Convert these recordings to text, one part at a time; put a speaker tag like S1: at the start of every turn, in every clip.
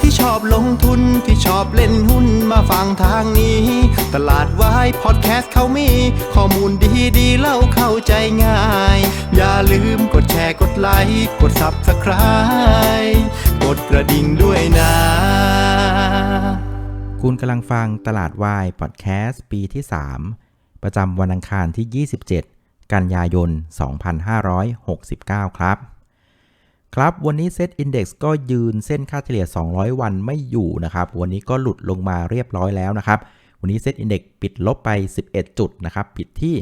S1: ที่ชอบลงทุนที่ชอบเล่นหุ้นมาฟังทางนี้ ตลาดวายพอดแคสต์เขามี ข้อมูลดีดีเล่าเข้าใจง่าย อย่าลืมกดแชร์กดไลค์กด Subscribe กดกระดิ่งด้วยนะ
S2: คุณกำลังฟังตลาดวายพอดแคสต์ปีที่ 3 ประจำวันอังคารที่ 27 กันยายน 2569 ครับ ครับวันนี้เซตอินดี x ก็ยืนเส้นค่าเฉลี่ย 200 วันไม่อยู่นะครับวันนี้ก็หลุดลงมาเรียบร้อยแล้วนะครับวันนี้เซตอินดี x ปิดลบไป 11 จุดนะครับปิดที่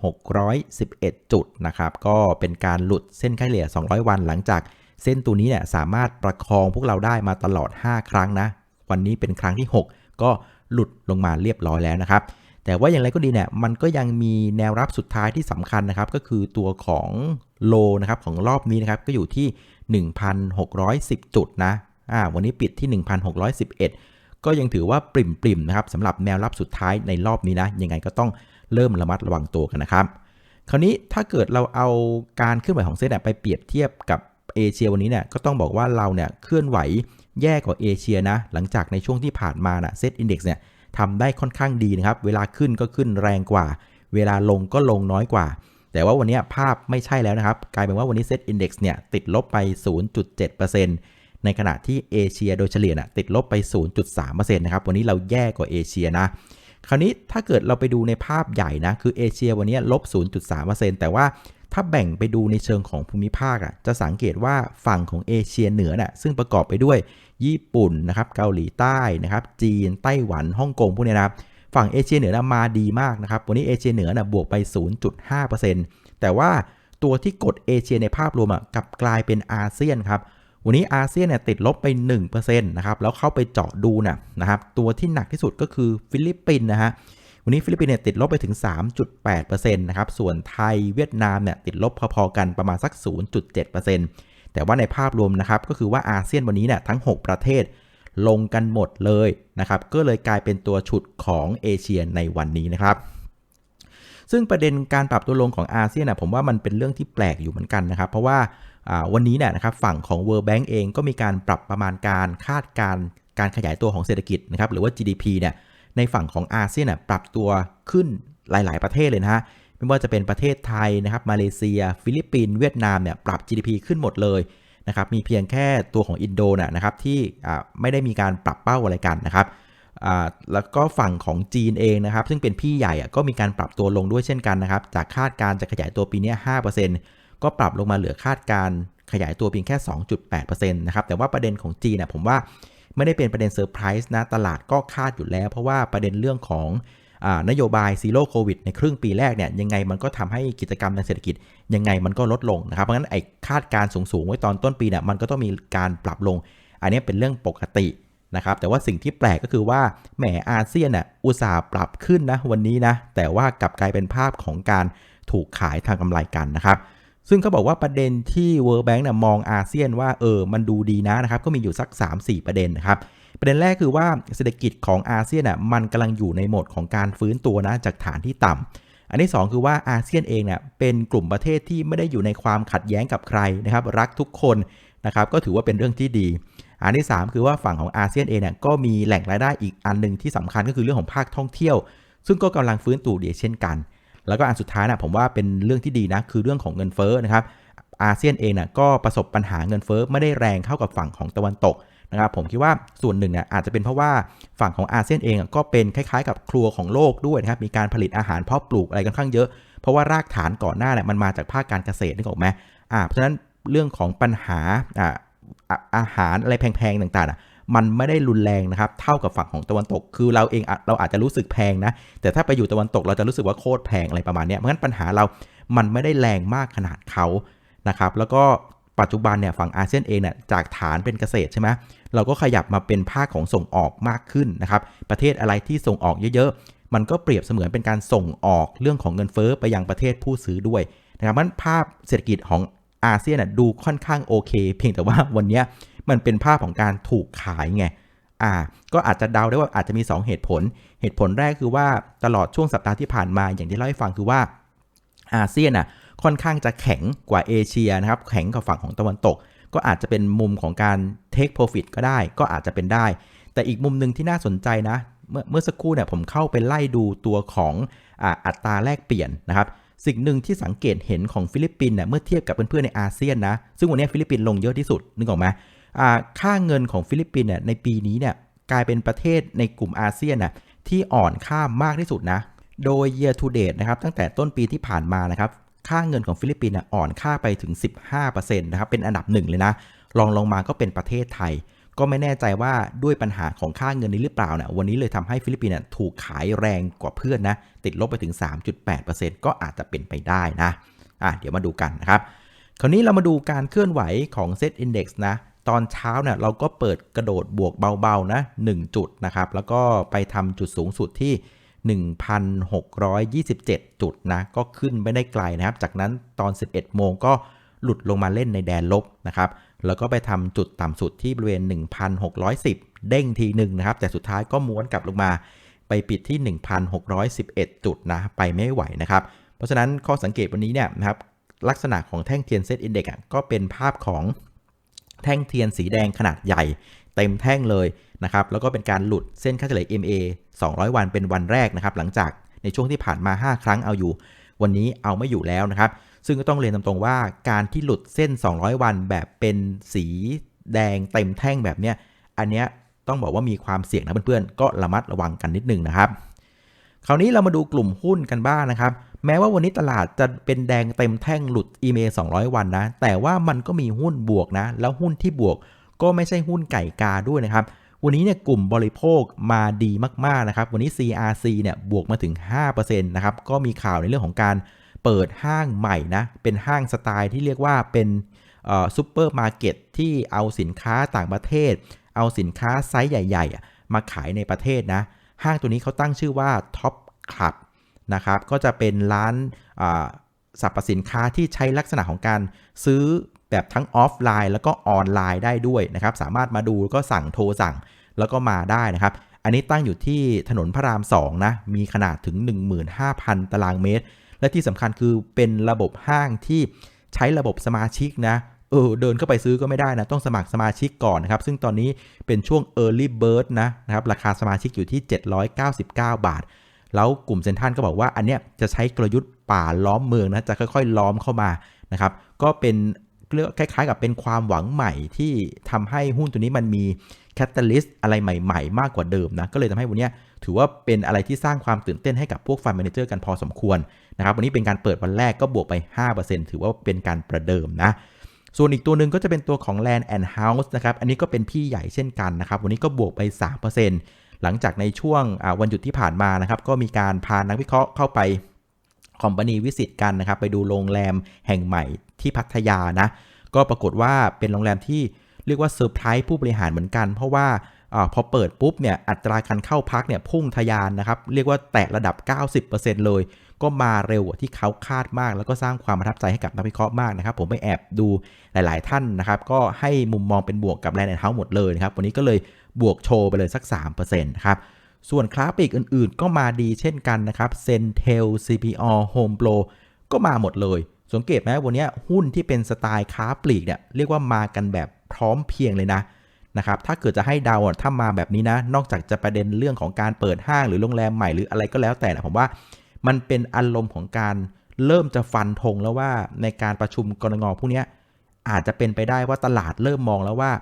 S2: 1,611 จุดนะครับก็เป็นการหลุดเส้นค่าเฉลี่ย 200 วันหลังจากเส้นตัวนี้เนี่ยสามารถประคองพวกเราได้มาตลอด 5 ครั้งนะ วันนี้เป็นครั้งที่ 6 ก็หลุดลงมาเรียบร้อยแล้วนะครับ แต่ว่าอย่างไรก็ดีเนี่ยมันก็ยังมีแนวรับสุดท้ายที่สำคัญนะครับ ก็คือตัวของ โลนะครับของรอบนี้นะครับก็อยู่ที่ 1,610 จุดนะอ่าวันนี้ปิดที่ 1,611 ก็ยังถือว่าปริ่มๆนะครับสำหรับแนวรับสุดท้ายในรอบนี้นะยังไงก็ต้องเริ่มระมัดระวังตัวกันนะครับ คราวนี้ถ้าเกิดเราเอาการเคลื่อนไหวของเซ็ตไปเปรียบเทียบกับเอเชียวันนี้เนี่ยก็ต้องบอกว่าเราเนี่ยเคลื่อนไหวแย่กว่าเอเชียนะ หลังจากในช่วงที่ผ่านมานะเซ็ตอินดี x เนี่ยทำได้ค่อนข้างดีนะครับ เวลาขึ้นก็ขึ้นแรงกว่า เวลาลงก็ลงน้อยกว่า แต่ว่าวันนี้ภาพไม่ใช่แล้วนะครับ กลายเป็นว่าวันนี้เซตอินดี x เนี่ยติดลบไป 0.7%ในขณะที่เอเชียโดยเฉลี่ยนะติดลบไป 0.3%นะครับวันนี้เราแย่กว่าเอเชียนะคราวนี้ถ้าเกิดเราไปดูในภาพใหญ่นะคือเอเชียวันนี้ลบ 0.3%แต่ว่าถ้าแบ่งไปดูในเชิงของภูมิภาคอะจะสังเกตว่าฝั่งของเอเชียเหนือน่ะซึ่งประกอบไปด้วยญี่ปุ่นนะครับเกาหลีใต้นะครับจีนไต้หวันฮ่องกงพวกนี้นะครับ ฝั่งเอเชียเหนือนะมาดีมากนะครับ วันนี้เอเชียเหนือนะบวกไป 0.5%แต่ว่าตัวที่กดเอเชียในภาพรวมอะกลับกลายเป็นอาเซียนครับ วันนี้อาเซียนเนี่ยติดลบไป1%นะครับ แล้วเข้าไปเจาะดูนะนะครับ ตัวที่หนักที่สุดก็คือฟิลิปปินส์นะฮะ วันนี้ฟิลิปปินส์เนี่ยติดลบไปถึง 3.8%นะครับ ส่วนไทยเวียดนามเนี่ยติดลบพอๆกันประมาณสัก 0.7%แต่ว่าในภาพรวมนะครับก็คือว่าอาเซียนวันนี้เนี่ยทั้ง 6 ประเทศ ลงกันหมดเลยนะครับ ก็เลยกลายเป็นตัวฉุดของเอเชียในวันนี้นะครับซึ่งประเด็นการปรับตัวลงของอาเซียนนะผมว่ามันเป็นเรื่องที่แปลกอยู่เหมือนกันนะครับ เพราะว่าวันนี้เนี่ยนะครับฝั่งของ World Bank เองก็มีการปรับประมาณการคาดการการขยายตัวของเศรษฐกิจนะครับหรือว่า GDP เนี่ยในฝั่งของอาเซียนปรับตัวขึ้นหลาย ๆ ประเทศเลยนะฮะไม่ว่าจะเป็นประเทศไทยนะครับมาเลเซีย ฟิลิปปินส์เวียดนามเนี่ยปรับ GDP ขึ้นหมดเลย นะครับมีเพียงแค่ตัวของอินโดนะครับที่ไม่ได้มีการปรับเป้าอะไรกันนะครับแล้วก็ฝั่งของจีนเองนะครับ ซึ่งเป็นพี่ใหญ่ก็มีการปรับตัวลงด้วยเช่นกันนะครับ จากคาดการจะขยายตัวปีนี้ 5%ก็ปรับลงมาเหลือคาดการขยายตัวเพียงแค่ 2.8%นะครับ แต่ว่าประเด็นของจีนนะผมว่าไม่ได้เป็นประเด็นเซอร์ไพรส์นะ ตลาดก็คาดอยู่แล้ว เพราะว่าประเด็นเรื่องของ นโยบายซีโร่โควิดในครึ่งปีแรกเนี่ยยังไงมันก็ทำให้กิจกรรมทางเศรษฐกิจยังไงมันก็ลดลงนะครับเพราะงั้นไอ้คาดการสูงๆไว้ตอนต้นปีเนี่ยมันก็ต้องมีการปรับลง อันนี้เป็นเรื่องปกตินะครับแต่ว่าสิ่งที่แปลกก็คือว่าแหมอาเซียนน่ะอุตสาห์ปรับขึ้นนะวันนี้นะแต่ว่ากลับกลายเป็นภาพของการถูกขายทางกำไรกันนะครับซึ่งเขาบอกว่าประเด็นที่ World Bank นะมองอาเซียนว่าเออมันดูดีนะนะครับก็มีอยู่สัก 3-4 ประเด็นนะครับ ประเด็นแรกคือว่าเศรษฐกิจของอาเซียนอะมันกำลังอยู่ในโหมดของการฟื้นตัวนะจากฐานที่ต่ำอันที่ 2 คือว่าอาเซียนเองเนี่ยเป็นกลุ่มประเทศที่ไม่ได้อยู่ในความขัดแย้งกับใครนะครับรักทุกคนนะครับก็ถือว่าเป็นเรื่องที่ดี อันที่ 3 คือว่าฝั่งของอาเซียนเองเนี่ยก็มีแหล่งรายได้อีกอันหนึ่งที่สำคัญก็คือเรื่องของภาคท่องเที่ยว ซึ่งก็กำลังฟื้นตัวดีเช่นกัน แล้วก็อันสุดท้ายนะผมว่าเป็นเรื่องที่ดีนะคือเรื่องของเงินเฟ้อนะครับอาเซียนเองนะก็ประสบปัญหาเงินเฟ้อไม่ได้แรงเท่ากับฝั่งของตะวันตก นะครับผมคิดว่าส่วนหนึ่งเนี่ยอาจจะเป็นเพราะว่าฝั่งของอาเซียนเองก็เป็นคล้ายๆ กับครัวของโลกด้วยนะครับมีการผลิตอาหารเพาะปลูกอะไรกันข้างเยอะ เพราะว่ารากฐานก่อนหน้าเนี่ยมันมาจากภาคการเกษตรนึกออกไหมอ่าเพราะฉะนั้นเรื่องของปัญหาอ่าอาหารอะไรแพงๆต่างๆมันไม่ได้รุนแรงนะครับ เท่ากับฝั่งของตะวันตก คือเราเองเราอาจจะรู้สึกแพงนะ แต่ถ้าไปอยู่ตะวันตกเราจะรู้สึกว่าโคตรแพงอะไรประมาณนี้เพราะฉะนั้นปัญหาเรา มันไม่ได้แรงมากขนาดเขานะครับ แล้วก็ปัจจุบันเนี่ยฝั่งอาเซียนเองเนี่ยจากฐานเป็นเกษตรใช่ไหม เราก็ขยับมาเป็นภาคของส่งออกมากขึ้นนะครับประเทศอะไรที่ส่งออกเยอะๆ มันก็เปรียบเสมือนเป็นการส่งออกเรื่องของเงินเฟ้อไปยังประเทศผู้ซื้อด้วยนะครับมันภาพเศรษฐกิจของอาเซียนดูค่อนข้างโอเค เพียงแต่ว่าวันนี้มันเป็นภาพของการถูกขายไงอ่าก็อาจจะเดาได้ว่าอาจจะมี 2 เหตุผล เหตุผลแรกคือว่าตลอดช่วงสัปดาห์ที่ผ่านมาอย่างที่เล่าให้ฟังคือว่าอาเซียนอะค่อนข้างจะแข็งกว่าเอเชียนะครับแข็งกว่าฝั่งของตะวันตก ก็อาจจะเป็นมุมของการ take profit ก็ได้ ก็อาจจะเป็นได้ แต่อีกมุมหนึ่งที่น่าสนใจนะ เมื่อเมื่อสักครู่เนี่ยผมเข้าไปไล่ดูตัวของออัตราแลกเปลี่ยนนะครับ สิ่งหนึ่งที่สังเกตเห็นของฟิลิปปินส์เนี่ยเมื่อเทียบกับเพื่อนๆในอาเซียนนะ ซึ่งวันนี้ฟิลิปปินส์ลงเยอะที่สุดนึกออกไหมค่าเงินของฟิลิปปินส์เนี่ยในปีนี้เนี่ยกลายเป็นประเทศในกลุ่มอาเซียนน่ะที่อ่อนค่ามากที่สุดนะ โดย year to date นะครับตั้งแต่ต้นปีที่ผ่านมานะครับ ค่าเงินของฟิลิปปินส์อ่อนค่าไปถึง 15%นะครับเป็นอันดับหนึ่งเลยนะรองลงมาก็เป็นประเทศไทย ก็ไม่แน่ใจว่าด้วยปัญหาของค่าเงินนี้หรือเปล่าเนี่ยวันนี้เลยทำให้ฟิลิปปินส์ถูกขายแรงกว่าเพื่อนนะติดลบไปถึง 3.8%ก็อาจจะเป็นไปได้นะอะเดี๋ยวมาดูกันนะครับคราวนี้เรามาดูการเคลื่อนไหวของ Set Index นะตอนเช้าเนี่ยเราก็เปิดกระโดดบวกเบาๆนะ1จุดนะครับแล้วก็ไปทำจุดสูงสุดที่ 1,627 จุดนะ ก็ขึ้นไม่ได้ไกลนะครับ จากนั้นตอน 11 โมงก็หลุดลงมาเล่นในแดนลบนะครับ แล้วก็ไปทำจุดต่ำสุดที่บริเวณ 1,610 เด้งทีหนึ่งนะครับ แต่สุดท้ายก็ม้วนกลับลงมา ไปปิดที่ 1,611 จุดนะ ไปไม่ไหวนะครับ เพราะฉะนั้นข้อสังเกตวันนี้เนี่ยนะครับ ลักษณะของแท่งเทียนเซตอินเด็กก็เป็นภาพของแท่งเทียนสีแดงขนาดใหญ่ เต็มแท่งเลย นะครับแล้วก็เป็นการหลุดเส้นค่าเฉลี่ย MA 200 วันเป็นวันแรกนะครับหลังจากในช่วงที่ผ่านมา 5 ครั้งเอาอยู่ วันนี้เอาไม่อยู่แล้วนะครับ ซึ่งก็ต้องเรียนตรงๆว่าการที่หลุดเส้น 200 วันแบบเป็นสีแดงเต็มแท่งแบบเนี้ยอันเนี้ยต้องบอกว่ามีความเสี่ยงนะเพื่อนๆ ก็ระมัดระวังกันนิดนึงนะครับ คราวนี้เรามาดูกลุ่มหุ้นกันบ้างนะครับ แม้ว่าวันนี้ตลาดจะเป็นแดงเต็มแท่งหลุด EMA 200 วันนะ แต่ว่ามันก็มีหุ้นบวกนะ แล้วหุ้นที่บวกก็ไม่ใช่หุ้นไก่กาด้วยนะครับ วันนี้เนี่ยกลุ่มบริโภคมาดีมากๆนะครับ วันนี้ CRC เนี่ยบวกมาถึง5%นะครับ ก็มีข่าวในเรื่องของการเปิดห้างใหม่นะ เป็นห้างสไตล์ที่เรียกว่าเป็นซูเปอร์มาร์เก็ตที่เอาสินค้าต่างประเทศ เอาสินค้าไซส์ใหญ่ๆ มาขายในประเทศนะ ห้างตัวนี้เขาตั้งชื่อว่า Top Club นะครับ ก็จะเป็นร้านสรรพสินค้าที่ใช้ลักษณะของการซื้อแบบทั้งออฟไลน์ แล้วก็ออนไลน์ได้ด้วยนะครับ สามารถมาดูแล้วก็สั่งโทรสั่ง แล้วก็มาได้นะครับ อันนี้ตั้งอยู่ที่ถนนพระราม 2 นะ มีขนาดถึง 15,000 ตารางเมตร และที่สำคัญคือเป็นระบบห้างที่ใช้ระบบสมาชิกนะเออเดินเข้าไปซื้อก็ไม่ได้นะ ต้องสมัครสมาชิกก่อนนะครับ ซึ่งตอนนี้เป็นช่วง Early Bird นะนะครับ ราคาสมาชิกอยู่ที่ 799 บาท แล้วกลุ่มเซ็นทรัลก็บอกว่าอันเนี้ยจะใช้กลยุทธ์ป่าล้อมเมืองนะ จะค่อยๆ ล้อมเข้ามานะครับ ก็เป็นเรียกคล้ายๆ กับเป็นความหวังใหม่ที่ทำให้หุ้นตัวนี้มันมี แคตตาลิสต์อะไรใหม่ ๆ มากกว่าเดิมนะ ก็เลยทำให้วันนี้ถือว่าเป็นอะไรที่สร้างความตื่นเต้นให้กับพวกฟัน d มนเจอร์กันพอสมควรนะครับวันนี้เป็นการเปิดวันแรกก็บวกไป 5%ถือว่าเป็นการประเดิมนะส่วนอีกตัวหนึ่งก็จะเป็นตัวของ Land and House นะครับ อันนี้ก็เป็นพี่ใหญ่เช่นกันนะครับ วันนี้ก็บวกไป 3%หลังจากในช่วงวันหยุดที่ผ่านมานะครับ ก็มีการพานักวิเคราะห์เข้าไปคอมพานีวิสิตกันนะครับ ไปดูโรงแรมแห่งใหม่ที่พัทยานะ ก็ปรากฏว่าเป็นโรงแรมที่ เรียกว่าเซอร์ไพรส์ผู้บริหารเหมือนกัน เพราะว่าอพอเปิดปุ๊บเนี่ยอัตราการเข้าพักเนี่ยพุ่งทะยานนะครับ เรียกว่าแตะระดับ 90%เลย ก็มาเร็วกว่าที่เขาคาดมาก แล้วก็สร้างความประทับใจให้กับนักวิเคราะห์มากนะครับ ผมไปแอบดูหลาย ๆ ท่านนะครับ ก็ให้มุมมองเป็นบวกกับแลนด์แอนด์เฮาส์หมดเลยนะครับ วันนี้ก็เลยบวกโชว์ไปเลยสัก 3%นะครับส่วนคลาสปีกอื่น ๆ ก็มาดีเช่นกันนะครับเซนเทล CPO Home Pro ก็มาหมดเลย สังเกตไหมวันนี้หุ้นที่เป็นสไตล์ค้าปลีกเนี่ยเรียกว่ามากันแบบพร้อมเพรียงเลยนะนะครับถ้าเกิดจะให้ดาอะถ้ามาแบบนี้นะ นอกจากจะประเด็นเรื่องของการเปิดห้างหรือโรงแรมใหม่หรืออะไรก็แล้วแต่นะผมว่ามันเป็นอารมณ์ของการเริ่มจะฟันธงแล้วว่าในการประชุมกรงงพวกนี้อาจจะเป็นไปได้ว่าตลาดเริ่มมองแล้วว่า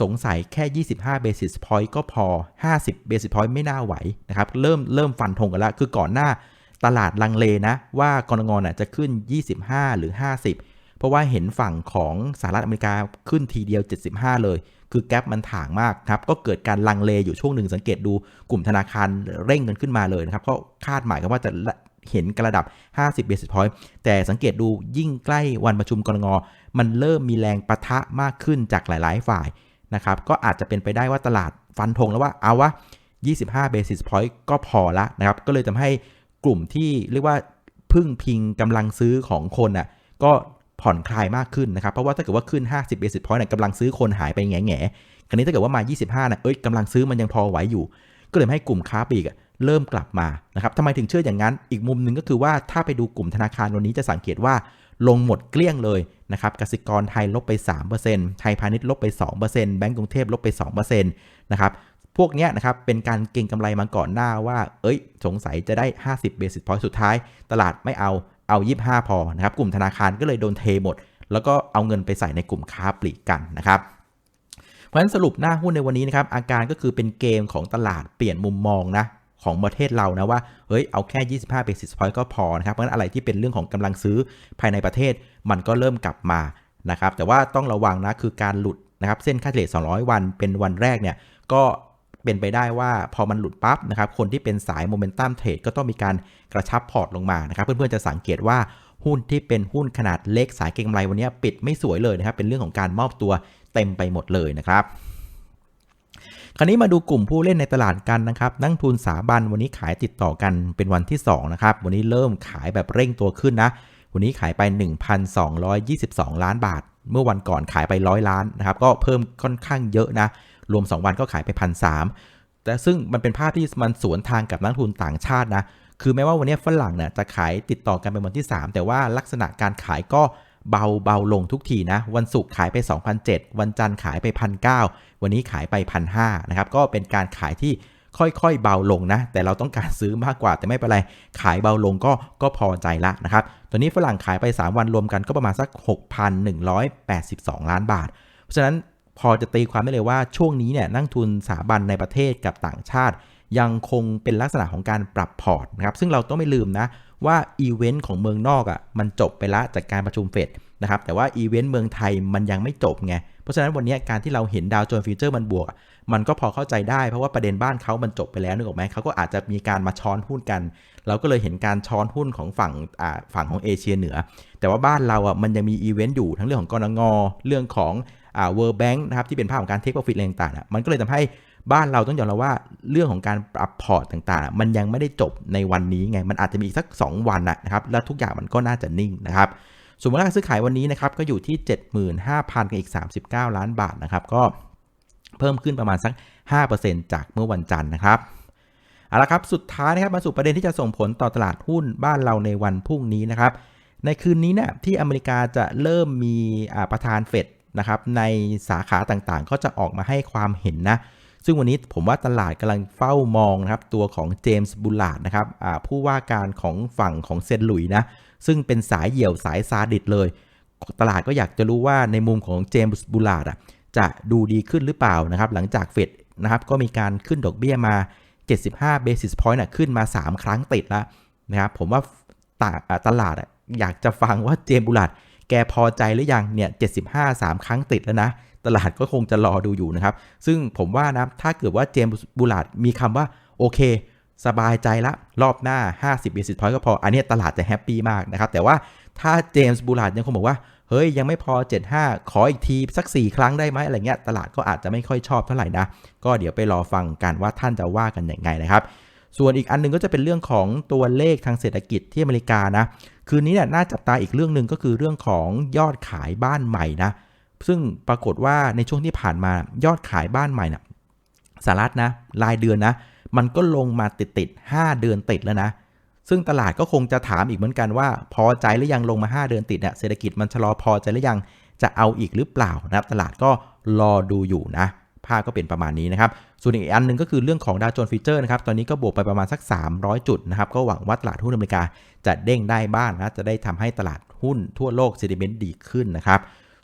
S2: สงสัยแค่ 25 basis point ก็พอ 50 basis point ไม่น่าไหวนะครับเริ่มเริ่มฟันธงกันแล้วคือก่อนหน้า ตลาดลังเลนะ ว่ากรงงน่ะจะขึ้น 25 หรือ 50 เพราะว่าเห็นฝั่งของสหรัฐอเมริกาขึ้นทีเดียว 75 เลย คือแกลบมันถ่างมากครับ ก็เกิดการลังเลอยู่ช่วงหนึ่งสังเกตดูกลุ่มธนาคารเร่งกันขึ้นมาเลยนะครับก็คาดหมายกันว่าจะเห็นกระดับ 50 basis point แต่สังเกตดูยิ่งใกล้วันประชุมกรงงมันเริ่มมีแรงประทะมากขึ้นจากหลาย ๆ ฝ่ายนะครับก็อาจจะเป็นไปได้ว่าตลาดฟันธงแล้วว่าเอาวะ25 basis point ก็พอละนะครับ ก็เลยทำให้ กลุ่มที่เรียกว่าพึ่งพิงกำลังซื้อของคนน่ะก็ผ่อนคลายมากขึ้นนะครับ เพราะว่าถ้าเกิดว่าขึ้น 50 basis point เนี่ยกำลังซื้อคนหายไปแง่แง่คราวนี้ถ้าเกิดว่ามา 25น่ะเอ้ยกำลังซื้อมันยังพอไหวอยู่ ก็เลยให้กลุ่มค้าปลีกเริ่มกลับมานะครับทำไมถึงเชื่ออย่างนั้น อีกมุมหนึ่งก็คือว่าถ้าไปดูกลุ่มธนาคารวันนี้จะสังเกตว่าลงหมดเกลี้ยงเลยนะครับกสิกรไทยลบไป 3%ไทยพาณิชย์ลบไป 2%แบงก์กรุงเทพลบไป 2%นะครับ พวกนี้นะครับเป็นการเก็งกำไรมาก่อนหน้าว่า เอ้ย สงสัยจะได้ 50 basis point สุดท้าย ตลาดไม่เอาเอา 25 พอนะครับ กลุ่มธนาคารก็เลยโดนเทหมด แล้วก็เอาเงินไปใส่ในกลุ่มค้าปลีกกันนะครับเพราะฉะนั้นสรุปหน้าหุ้นในวันนี้นะครับอาการก็คือเป็นเกมของตลาดเปลี่ยนมุมมองนะของประเทศเรานะว่า เฮ้ย เอาแค่ 25 basis point ก็พอนะครับ เพราะฉะนั้นอะไรที่เป็นเรื่องของกำลังซื้อภายในประเทศมันก็เริ่มกลับมานะครับ แต่ว่าต้องระวังนะคือการหลุดนะครับ เส้นค่าเฉลี่ย200 วันเป็นวันแรกเนี่ย ก็ เป็นไปได้ว่าพอมันหลุดปั๊บนะครับคนที่เป็นสายโมเมนตัมเทรดก็ต้องมีการกระชับพอร์ตลงมานะครับเพื่อนๆจะสังเกตว่าหุ้นที่เป็นหุ้นขนาดเล็กสายเก็งกำไรวันนี้ปิดไม่สวยเลยนะครับเป็นเรื่องของการมอบตัวเต็มไปหมดเลยนะครับคราวนี้มาดูกลุ่มผู้เล่นในตลาดกันนะครับ นักทุนสาบันวันนี้ขายติดต่อกันเป็นวันที่2นะครับ วันนี้เริ่มขายแบบเร่งตัวขึ้นนะ วันนี้ขายไป 1,222 ล้านบาท เมื่อวันก่อนขายไป 100 ล้านนะครับ ก็เพิ่มค่อนข้างเยอะนะ รวม 2 วันก็ขายไปพันสแต่ซึ่งมันเป็นภาพที่มันสวนทางกับนักทุนต่างชาตินะ คือแม้ว่าวันนี้ฝรั่งเนี่ยจะขายติดต่อกันเป็นวันที่ 3 แต่ว่าลักษณะการขายก็เบาเบาลงทุกทีนะ วันศุกร์ขายไป2,007วันจันทร์ขายไป1,009วันนี้ขายไป1,005นะครับ ก็เป็นการขายที่ค่อยๆ เบาลงนะ แต่เราต้องการซื้อมากกว่าแต่ไม่เป็นไร ขายเบาลงก็ก็พอใจละนะครับตัวนี้ฝรั่งขายไป 3 วันรวมกันก็ประมาณสัก 6,182 ล้านบาท เพราะฉะนั้น พอจะตีความได้เลยว่าช่วงนี้เนี่ยนักทุนสถาบันในประเทศกับต่างชาติ ยังคงเป็นลักษณะของการปรับพอร์ตนะครับซึ่งเราต้องไม่ลืมนะว่าอีเวนต์ของเมืองนอกอะ่ะมันจบไปละจากการประชุมเฟดนะครับแต่ว่าอีเวนต์เมืองไทยมันยังไม่จบไง เพราะฉะนั้นวันนี้การที่เราเห็นดาวโจนส์ฟิวเจอร์มันบวก มันก็พอเข้าใจได้เพราะว่าประเด็นบ้านเขามันจบไปแล้วนึกออกไหมเขาก็อาจจะมีการมาช้อนหุ้นกัน เราก็เลยเห็นการช้อนหุ้นของฝั่งฝั่งของเอเชียเหนือ แต่ว่าบ้านเราอะมันยังมีอีเวนต์อยู่ทั้งเรื่องของกรงงเรื่องของ เวิร์แบงค์นะครับที่เป็นภาพของการเทคโปรฟิตอะไรต่างๆมันก็เลยทำให้บ้านเราต้องยอมรับว่าเรื่องของการปรับพอร์ตต่างๆ มันยังไม่ได้จบในวันนี้ไง มันอาจจะมีอีกสัก 2 วันนะครับ แล้วทุกอย่างมันก็น่าจะนิ่งนะครับส่วนมูลค่าซื้อขายวันนี้นะครับก็อยู่ที่ 75,000กับอีก 39 ล้านบาทนะครับ ก็เพิ่มขึ้นประมาณสัก 5%จากเมื่อวันจันทร์นะครับเอาละครับ สุดท้ายนะครับมาสู่ประเด็นที่จะส่งผลต่อตลาดหุ้นบ้านเราในวันพรุ่งนี้นะครับ ในคืนนี้เนี่ยที่อเมริกาจะเริ่มมีประธานเฟด นะครับในสาขาต่างๆ ก็จะออกมาให้ความเห็นนะซึ่งวันนี้ผมว่าตลาดกำลังเฝ้ามองนะครับตัวของเจมส์บูลาดนะครับผู้ว่าการของฝั่งของเซนหลุยนะซึ่งเป็นสายเหี่ยวสายซาดิสเลย ตลาดก็อยากจะรู้ว่าในมุมของเจมส์บูลาดอะจะดูดีขึ้นหรือเปล่านะครับหลังจากเฟดนะครับก็มีการขึ้นดอกเบี้ยมา 75 basis point นะขึ้นมา 3 ครั้งติดแล้วนะครับผมว่าตลาดอยากจะฟังว่าเจมส์บูลาด แกพอใจหรือยังเนี่ย75 3 ครั้งติดแล้วนะ ตลาดก็คงจะรอดูอยู่นะครับ ซึ่งผมว่านะถ้าเกิดว่าเจมส์บูลาดมีคำว่าโอเค สบายใจละรอบหน้า 50 basis point ก็พอ อันนี้ตลาดจะแฮปปี้มากนะครับ แต่ว่าถ้าเจมส์บูลาดยังคงบอกว่า เฮ้ย ยังไม่พอ 75 ขออีกทีสัก 4 ครั้งได้ไหมอะไรเงี้ยตลาดก็อาจจะไม่ค่อยชอบเท่าไหร่นะ ก็เดี๋ยวไปรอฟังกันว่าท่านจะว่ากันอย่างไงนะครับ ส่วนอีกอันนึงก็จะเป็นเรื่องของตัวเลขทางเศรษฐกิจที่อเมริกานะ คืนนี้เนี่ยน่าจับตาอีกเรื่องหนึ่งก็คือเรื่องของยอดขายบ้านใหม่นะ ซึ่งปรากฏว่าในช่วงที่ผ่านมายอดขายบ้านใหม่นะ่ะสหรัฐนะรายเดือนนะ มันก็ลงมาติดติด5เดือนติดแล้วนะ ซึ่งตลาดก็คงจะถามอีกเหมือนกันว่า พอใจหรือยังลงมา 5 เดือนติดเนี่ยเศรษฐกิจมันชะลอพอใจหรือยังจะเอาอีกหรือเปล่านะตลาดก็รอดูอยู่นะ ภาพก็เป็นประมาณนี้นะครับ ส่วนอีกอันหนึ่งก็คือเรื่องของดาวโจนส์ฟิเจอร์นะครับ ตอนนี้ก็บวกไปประมาณสัก 300 จุดนะครับ ก็หวังว่าตลาดหุ้นอเมริกาจะเด้งได้บ้างนะ จะได้ทำให้ตลาดหุ้นทั่วโลกเซติเมนต์ดีขึ้นนะครับ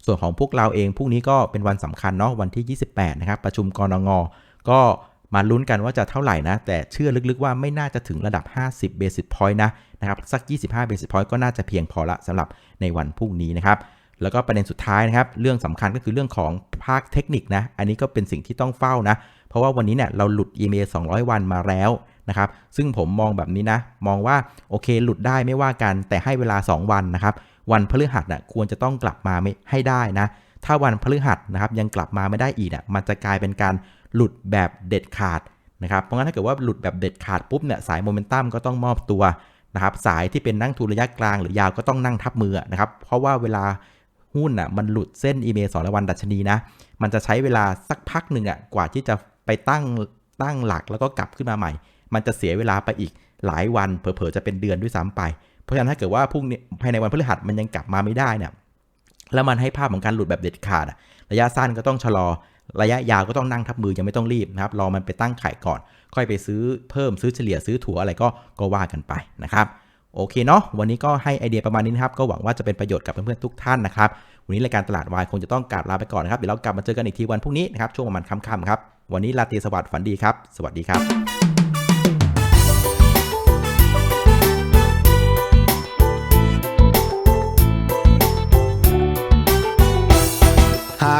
S2: ส่วนของพวกเราเองพรุ่งนี้ก็เป็นวันสำคัญเนาะ วันที่ 28 นะครับ ประชุมกรงงก็มาลุ้นกันว่าจะเท่าไหร่นะ แต่เชื่อลึกๆว่าไม่น่าจะถึงระดับ 50 basis point นะนะครับ สัก 25 basis point ก็น่าจะเพียงพอละสำหรับในวันพรุ่งนี้นะครับ แล้วก็ประเด็นสุดท้ายนะครับ เรื่องสำคัญก็คือเรื่องของภาคเทคนิคนะ อันนี้ก็เป็นสิ่งที่ต้องเฝ้านะ เพราะว่าวันนี้เนี่ยเราหลุด EMA 200 วันมาแล้วนะครับ ซึ่งผมมองแบบนี้นะ มองว่าโอเคหลุดได้ไม่ว่ากัน แต่ให้เวลา 2 วันนะครับ วันพฤหัสน่ะควรจะต้องกลับมาไม่ให้ได้นะ ถ้าวันพฤหัสนะครับยังกลับมาไม่ได้อีกน่ะ มันจะกลายเป็นการหลุดแบบเด็ดขาดนะครับ เพราะงั้นถ้าเกิดว่าหลุดแบบเด็ดขาดปุ๊บเนี่ยสายโมเมนตัมก็ต้องมอบตัวนะครับ สายที่เป็นนั่งทุนระยะกลางหรือยาวก็ต้องนั่งทับมือนะครับ เพราะว่าเวลา หุ้นอะมันหลุดเส้นอีเมลสองวันดัชนีนะ มันจะใช้เวลาสักพักหนึ่งอะกว่าที่จะไปตั้งตั้งหลักแล้วก็กลับขึ้นมาใหม่ มันจะเสียเวลาไปอีกหลายวันเผลอๆจะเป็นเดือนด้วยซ้ำไป เพราะฉะนั้นถ้าเกิดว่าพรุ่งนี้ภายในวันพฤหัสมันยังกลับมาไม่ได้เนี่ยแล้วมันให้ภาพของการหลุดแบบเด็ดขาดระยะสั้นก็ต้องชะลอระยะยาวก็ต้องนั่งทับมือยังไม่ต้องรีบนะครับรอมันไปตั้งไข่ก่อน ค่อยไปซื้อเพิ่มซื้อเฉลี่ยซื้อถั่วอะไรก็ก็ว่ากันไปนะครับ โอเคเนาะวันนี้ก็ให้ไอเดียประมาณนี้นะครับ ก็หวังว่าจะเป็นประโยชน์กับเพื่อนๆทุกท่านนะครับ วันนี้รายการตลาดวายคงจะต้องกราบลาไปก่อนนะครับ เดี๋ยวเรากลับมาเจอกันอีกทีวันพรุ่งนี้นะครับ ช่วงประมาณค่ำๆครับ วันนี้ลาตีสวัสดิ์ฝันดีครับ สวัสดีครับ